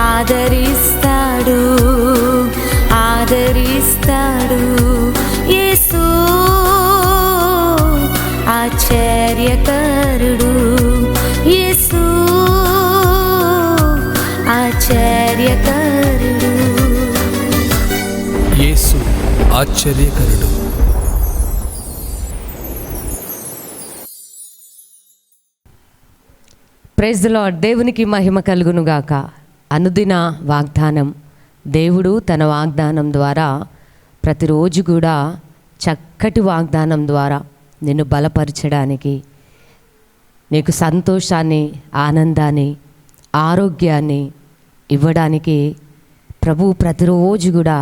ఆదరిస్తాడు ఆదరిస్తాడు యేసు. ఆశ్చర్యకరుడు యేసు. ఆశ్చర్యకరుడు. యేసు ఆశ్చర్యకరుడు. ప్రైజ్ ద లార్డ్ దేవునికి మహిమ కలుగును గాక అనుదిన వాగ్దానం. దేవుడు తన వాగ్దానం ద్వారా ప్రతిరోజు కూడా చక్కటి వాగ్దానం ద్వారా నిన్ను బలపరచడానికి నీకు సంతోషాన్ని ఆనందాన్ని ఆరోగ్యాన్ని ఇవ్వడానికి ప్రభు ప్రతిరోజు కూడా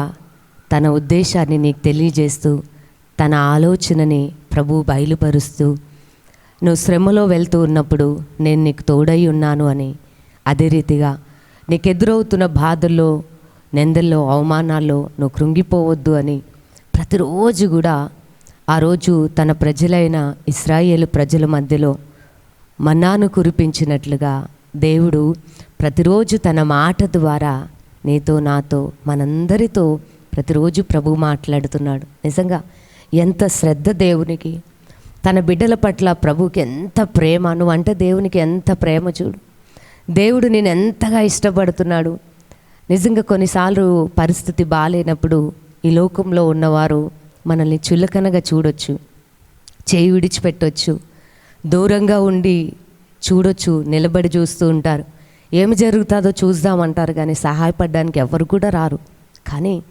తన ఉద్దేశాన్ని నీకు తెలియజేస్తూ తన ఆలోచనని ప్రభు బయలుపరుస్తూ నువ్వు శ్రమలో వెళ్తూ ఉన్నప్పుడు నేను నీకు తోడై ఉన్నాను అని అదే రీతిగా నీకు ఎదురవుతున్న బాధల్లో నిందల్లో అవమానాల్లో నువ్వు కృంగిపోవద్దు అని ప్రతిరోజు కూడా ఆ రోజు తన ప్రజలైన ఇస్రాయేల్ ప్రజల మధ్యలో మన్నాను కురిపించినట్లుగా దేవుడు ప్రతిరోజు తన మాట ద్వారా నీతో నాతో మనందరితో ప్రతిరోజు ప్రభు మాట్లాడుతున్నాడు. నిజంగా ఎంత శ్రద్ధ దేవునికి తన బిడ్డల పట్ల ప్రభుకి ఎంత ప్రేమ నువ్వు అంటే దేవునికి ఎంత ప్రేమ చూడు. దేవుడు నేను ఎంతగా ఇష్టపడుతున్నాడు. నిజంగా కొన్నిసార్లు పరిస్థితి బాగాలేనప్పుడు ఈ లోకంలో ఉన్నవారు మనల్ని చులకనగా చూడొచ్చు చేయి విడిచిపెట్టొచ్చు దూరంగా ఉండి చూడొచ్చు నిలబడి చూస్తూ ఉంటారు. ఏమి జరుగుతుందో చూద్దామంటారు కానీ సహాయపడడానికి ఎవరు కూడా రారు. కానీ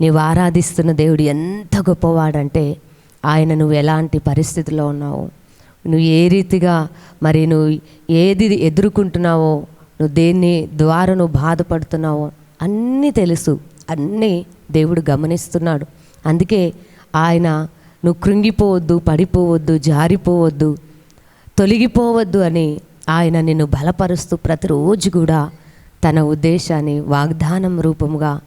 నీవు ఆరాధిస్తున్న దేవుడు ఎంత గొప్పవాడంటే ఆయన నువ్వు ఎలాంటి పరిస్థితిలో ఉన్నావు? నువ్వు ఏ రీతిగా మరి నువ్వు ఏది ఎదుర్కొంటున్నావో నువ్వు దేన్ని ద్వారా నువ్వు బాధపడుతున్నావో అన్నీ తెలుసు. అన్నీ దేవుడు గమనిస్తున్నాడు. అందుకే ఆయన నువ్వు కృంగిపోవద్దు పడిపోవద్దు జారిపోవద్దు తొలగిపోవద్దు అని ఆయన నిన్ను బలపరుస్తూ ప్రతిరోజు కూడా తన ఉద్దేశాన్ని వాగ్దానం రూపముగా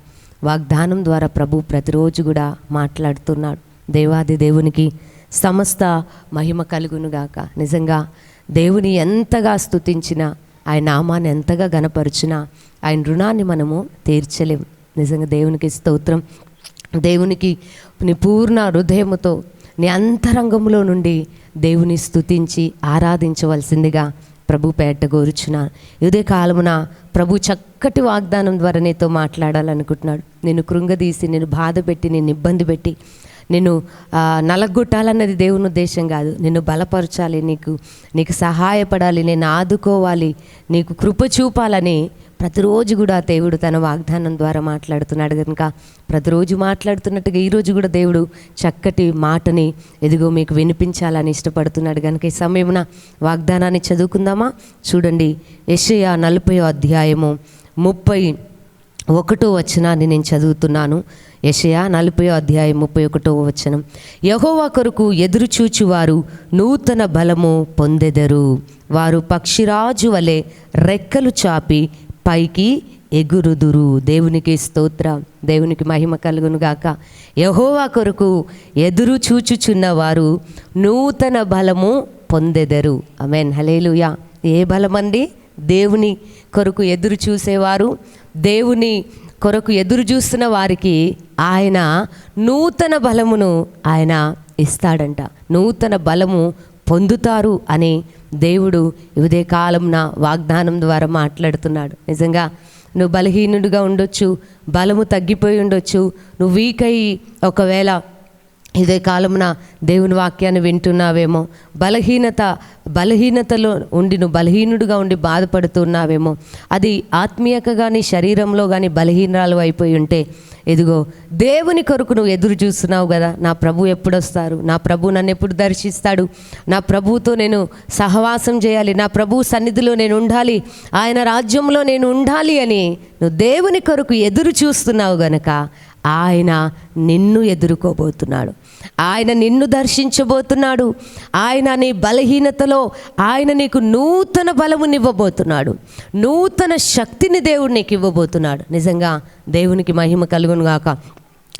వాగ్దానం ద్వారా ప్రభు ప్రతిరోజు కూడా మాట్లాడుతున్నాడు. దేవాది దేవునికి సమస్త మహిమ కలుగునుగాక. నిజంగా దేవుని ఎంతగా స్తుతించినా ఆయన నామాన్ని ఎంతగా గనపరిచినా ఆయన రుణాన్ని మనము తీర్చలేము. నిజంగా దేవునికి స్తోత్రం. దేవునికి నీ పూర్ణ హృదయముతో నీ అంతరంగంలో నుండి దేవుని స్థుతించి ఆరాధించవలసిందిగా ప్రభు పేట గోరుచున్నాను ఇదే కాలమున ప్రభు చక్కటి వాగ్దానం ద్వారా నీతో మాట్లాడాలనుకుంటున్నాడు. నేను కృంగదీసి నేను బాధ పెట్టి నేను ఇబ్బంది పెట్టి నేను నలగొట్టాలన్నది దేవుని ఉద్దేశం కాదు. నిన్ను బలపరచాలి నీకు నీకు సహాయపడాలి నేను ఆదుకోవాలి నీకు కృప చూపాలని ప్రతిరోజు కూడా దేవుడు తన వాగ్దానం ద్వారా మాట్లాడుతున్నాడు. కనుక ప్రతిరోజు మాట్లాడుతున్నట్టుగా ఈరోజు కూడా దేవుడు చక్కటి మాటని ఎదుగో మీకు వినిపించాలని ఇష్టపడుతున్నాడు. కనుక ఈ సమయమున వాగ్దానాన్ని చదువుకుందామా? చూడండి యెషయా నలభై అధ్యాయము ముప్పై ఒకటో వచనాన్ని నేను చదువుతున్నాను. యషయా నలభై అధ్యాయం ముప్పై ఒకటో వచనం. యహోవా కొరకు ఎదురు చూచువారు నూతన బలము పొందెదరు. వారు పక్షిరాజు వలె రెక్కలు చాపి పైకి ఎగురుదురు. దేవునికి స్తోత్ర. దేవునికి మహిమ కలుగునుగాక. యహోవా కొరకు ఎదురు చూచుచున్న వారు నూతన బలము పొందెదరు. అమెన్ హలేలుయా ఏ బలమండి? దేవుని కొరకు ఎదురు చూసేవారు దేవుని కొరకు ఎదురు చూస్తున్న వారికి ఆయన నూతన బలమును ఆయన ఇస్తాడంట. నూతన బలము పొందుతారు అని దేవుడు ఇదే కాలంన వాగ్దానం ద్వారా మాట్లాడుతున్నాడు. నిజంగా నువ్వు బలహీనుడిగా ఉండొచ్చు బలము తగ్గిపోయి ఉండొచ్చు నువ్వు వీక్ అయ్యి ఒకవేళ ఇదే కాలమున దేవుని వాక్యాన్ని వింటున్నావేమో. బలహీనత బలహీనతలో ఉండి నువ్వు బలహీనుడుగా ఉండి బాధపడుతున్నావేమో. అది ఆత్మీయక కానీ శరీరంలో కానీ బలహీనరాలు అయిపోయి ఉంటే ఎదుగో దేవుని కొరకు నువ్వు ఎదురు చూస్తున్నావు కదా. నా ప్రభు ఎప్పుడు వస్తారు నా ప్రభు నన్ను ఎప్పుడు దర్శిస్తాడు? నా ప్రభువుతో నేను సహవాసం చేయాలి? నా ప్రభు సన్నిధిలో నేను ఉండాలి? ఆయన రాజ్యంలో నేను ఉండాలి అని నువ్వు దేవుని కొరకు ఎదురు చూస్తున్నావు గనక ఆయన నిన్ను ఎదుర్కోబోతున్నాడు. ఆయన నిన్ను దర్శించబోతున్నాడు. ఆయన నీ బలహీనతలో ఆయన నీకు నూతన బలమునివ్వబోతున్నాడు నూతన శక్తిని దేవుడు నీకు ఇవ్వబోతున్నాడు. నిజంగా దేవునికి మహిమ కలుగును గాక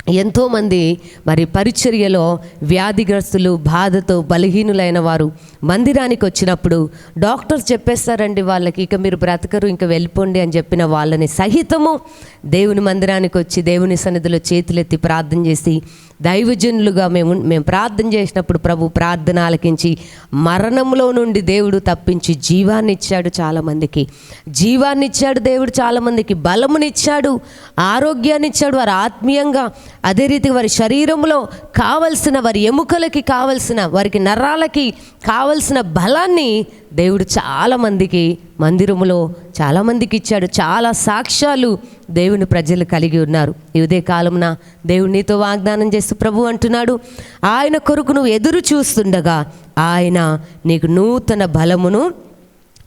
ఎంతోమంది మరి పరిచర్యలో వ్యాధిగ్రస్తులు బాధతో బలహీనులైన వారు మందిరానికి వచ్చినప్పుడు డాక్టర్స్ చెప్పేస్తారండి వాళ్ళకి ఇక మీరు బ్రతకరు ఇంకా వెళ్ళిపోండి అని చెప్పిన వాళ్ళని సహితము దేవుని మందిరానికి వచ్చి దేవుని సన్నిధిలో చేతులెత్తి ప్రార్థన చేసి దైవజనులుగా మేము మేము ప్రార్థన చేసినప్పుడు ప్రభు ప్రార్థన ఆలకించి మరణంలో నుండి దేవుడు తప్పించి జీవాన్ని ఇచ్చాడు చాలామందికి. జీవాన్ని ఇచ్చాడు దేవుడు చాలామందికి. బలమునిచ్చాడు ఆరోగ్యాన్ని ఇచ్చాడు వారు ఆత్మీయంగా అదే రీతిగా వారి శరీరంలో కావలసిన వారి ఎముకలకి కావలసిన వారికి నరాలకి కావలసిన బలాన్ని దేవుడు చాలామందికి మందిరములో చాలామందికి ఇచ్చాడు. చాలా సాక్ష్యాలు దేవుని ప్రజలు కలిగి ఉన్నారు. ఇదే కాలంన కాలమున దేవుడు నీతో వాగ్దానం చేస్తూ ప్రభు అంటున్నాడు ఆయన కొరకు నువ్వు ఎదురు చూస్తుండగా ఆయన నీకు నూతన బలమును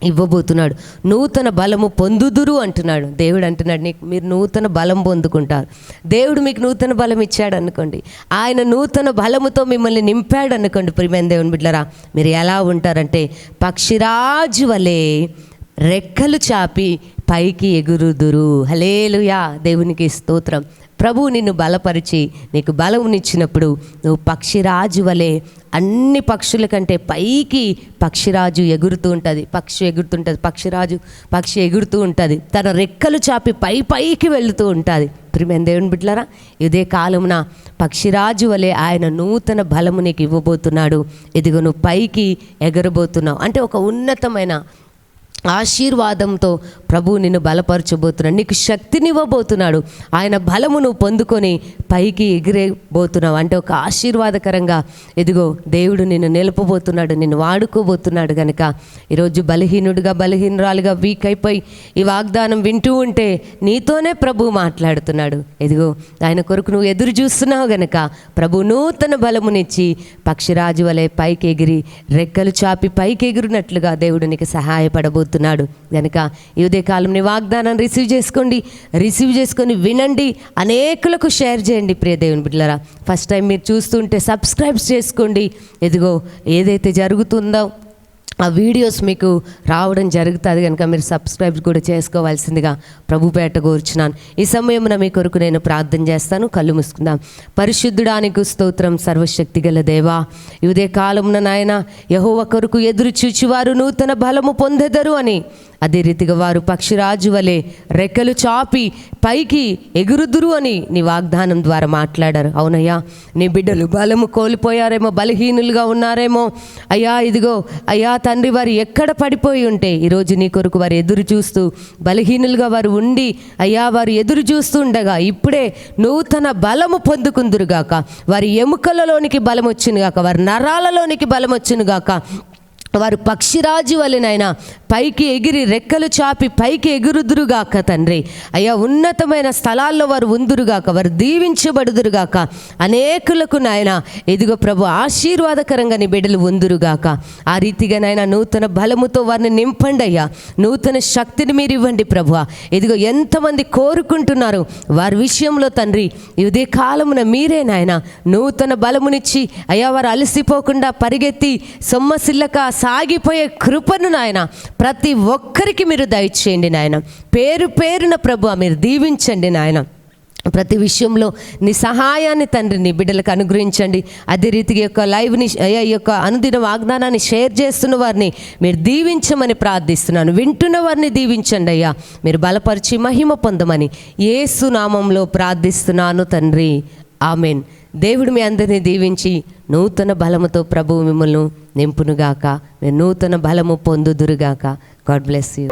ఇవ్వబోతున్నాడు. నూతన బలము పొందుదురు అంటున్నాడు. దేవుడు అంటున్నాడు నీకు మీరు నూతన బలం పొందుకుంటారు. దేవుడు మీకు నూతన బలం ఇచ్చాడు అనుకోండి. ఆయన నూతన బలముతో మిమ్మల్ని నింపాడు అనుకోండి. ప్రియమైన దేవుని బిడ్డరా మీరు ఎలా ఉంటారంటే పక్షిరాజు వలె రెక్కలు చాపి పైకి ఎగురుదురు. హలేలుయా దేవునికి స్తోత్రం. ప్రభువు నిన్ను బలపరిచి నీకు బలమునిచ్చినప్పుడు నువ్వు పక్షిరాజు వలె అన్ని పక్షుల కంటే పైకి పక్షిరాజు ఎగురుతూ ఉంటుంది. పక్షి ఎగురుతుంటుంది పక్షిరాజు పక్షి ఎగురుతూ ఉంటుంది. తన రెక్కలు చాపి పై పైకి వెళుతూ ఉంటుంది. ప్రిమేం దేవుని బిడ్లరా ఇదే కాలమున పక్షిరాజు వలె ఆయన నూతన బలము నీకు ఇవ్వబోతున్నాడు. ఇదిగో నువ్వు పైకి ఎగరబోతున్నావు. అంటే ఒక ఉన్నతమైన ఆశీర్వాదంతో ప్రభు నిన్ను బలపరచబోతున్నాడు. నీకు శక్తినివ్వబోతున్నాడు. ఆయన బలము నువ్వు పొందుకొని పైకి ఎగిరేబోతున్నావు. అంటే ఒక ఆశీర్వాదకరంగా ఎదిగో దేవుడు నిన్ను నిలపబోతున్నాడు నిన్ను వాడుకోబోతున్నాడు కనుక ఈరోజు బలహీనుడిగా బలహీనురాలుగా వీక్ అయిపోయి ఈ వాగ్దానం వింటూ ఉంటే నీతోనే ప్రభు మాట్లాడుతున్నాడు. ఎదిగో ఆయన కొరకు నువ్వు ఎదురు చూస్తున్నావు గనక ప్రభు నూతన బలమునిచ్చి పక్షిరాజు వలె పైకి ఎగిరి రెక్కలు చాపి పైకి ఎగిరినట్లుగా దేవుడు నీకు సహాయపడబోతున్నాడు. గనక ఈ ఉదయకాలం నీ వాగ్దానం రిసీవ్ చేసుకోండి. రిసీవ్ చేసుకొని వినండి. అనేకులకు షేర్ చేయండి ప్రియ దేవుని బిడ్డలరా. ఫస్ట్ టైం మీరు చూస్తుంటే సబ్స్క్రైబ్ చేసుకోండి. ఎదుగో ఏదైతే జరుగుతుందో ఆ వీడియోస్ మీకు రావడం జరుగుతుంది కనుక మీరు సబ్స్క్రైబ్ కూడా చేసుకోవాల్సిందిగా ప్రభుపేట కోరుచున్నాను. ఈ సమయంలో మీ కొరకు నేను ప్రార్థన చేస్తాను. కళ్ళు మూసుకుందాం. పరిశుద్ధుడానికి స్తోత్రం సర్వశక్తి గల దేవా ఇదే కాలమున నాయన యహోవ కొరకు ఎదురు చూచివారు నూతన బలము పొందెదరు అని. అదే రీతిగా వారు పక్షిరాజు వలె రెక్కలు చాపి పైకి ఎగురుదురు అని నీ వాగ్దానం ద్వారా మాట్లాడారు. అవునయ్యా నీ బిడ్డలు బలము కోల్పోయారేమో బలహీనులుగా ఉన్నారేమో. అయ్యా ఇదిగో అయ్యా తండ్రి వారు ఎక్కడ పడిపోయి ఉంటే ఈరోజు నీ కొరకు వారు ఎదురు చూస్తూ బలహీనులుగా వారు ఉండి అయ్యా వారు ఎదురు చూస్తూ ఉండగా ఇప్పుడే నూతన బలము పొందుకుందురుగాక వారి ఎముకలలోనికి బలం వచ్చినగాక వారి నరాలలోనికి బలం వచ్చినగాక వారు పక్షిరాజు వలెనైనా పైకి ఎగిరి రెక్కలు చాపి పైకి ఎగురుదురుగాక తండ్రి. అయ్యా ఉన్నతమైన స్థలాల్లో వారు ఉందురుగాక వారు దీవించబడుదురుగాక. అనేకులకు నాయన ఇదిగో ప్రభు ఆశీర్వాదకరంగా నీ బిడ్డలు ఉందురుగాక. ఆ రీతిగా నాయన నూతన బలముతో వారిని నింపండి అయ్యా. నూతన శక్తిని మీరు ఇవ్వండి ప్రభు ఇదిగో ఎంతమంది కోరుకుంటున్నారు వారి విషయంలో తండ్రి. ఇదే కాలమున మీరే నాయన నూతన బలమునిచ్చి అయ్యా వారు అలసిపోకుండా పరిగెత్తి సొమ్మసిల్లక సాగిపోయే కృపను నాయన ప్రతి ఒక్కరికి మీరు దయచేయండి నాయన. పేరు పేరున ప్రభు మీరు దీవించండి నాయన. ప్రతి విషయంలో నీ సహాయాన్ని తండ్రి నీ బిడ్డలకు అనుగ్రహించండి. అదే రీతిగా యొక్క లైవ్ని ఈ యొక్క అనుదిన వాగ్దానాన్ని షేర్ చేస్తున్న వారిని మీరు దీవించమని ప్రార్థిస్తున్నాను. వింటున్న వారిని దీవించండి అయ్యా. మీరు బలపరిచి మహిమ పొందమని ఏసునామంలో ప్రార్థిస్తున్నాను తండ్రి. ఆమెన్. దేవుడు మీ అందరినీ దీవించి నూతన బలముతో ప్రభువు మిమ్మల్ని నింపునుగాక. మీరు నూతన బలము పొందుదురుగాక. God bless you